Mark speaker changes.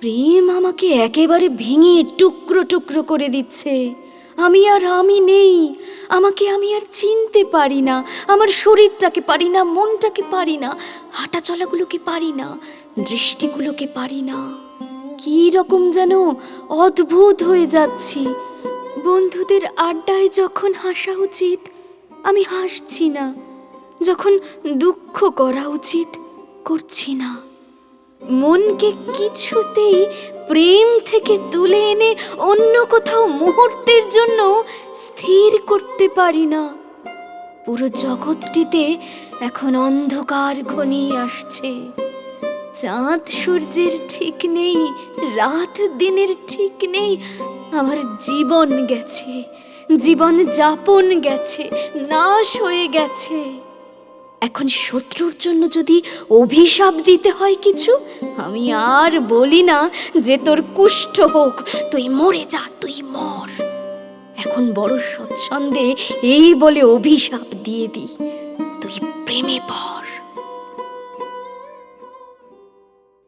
Speaker 1: প্রেম আমাকে একেবারে ভেঙে টুকরো টুকরো করে দিচ্ছে। আমি আর আমি নেই। আমাকে আমি আর চিনতে পারি না। আমার শরীরটাকে পারি না, মনটাকে পারি না। হাঁটা চলাগুলোকে পারি না। দৃষ্টিগুলোকে পারি না। কী রকম যেন অদ্ভুত হয়ে যাচ্ছি। বন্ধুদের আড্ডায় যখন হাসা উচিত, আমি হাসছি না। যখন দুঃখ করা উচিত, করছি না। মনকে কিছুতেই প্রেম থেকে তুলে এনে অন্য কোথাও মুহূর্তের জন্য স্থির করতে পারি না। পুরো জগৎটিতে এখন অন্ধকার ঘনিয়ে আসছে। চাঁদ সূর্যের ঠিক নেই, রাত দিনের ঠিক নেই, আমার জীবন গেছে, জীবন যাপন গেছে, নাশ হয়ে গেছে। এখন শত্রুর জন্য যদি অভিশাপ দিতে হয় কিছু, আমি আর বলি না যে তোর কুষ্ঠ হোক, তুই মরে যা, তুই মর। এখন বড় স্বচ্ছন্দে এই বলে অভিশাপ দিয়ে দি তুই প্রেমে পড়।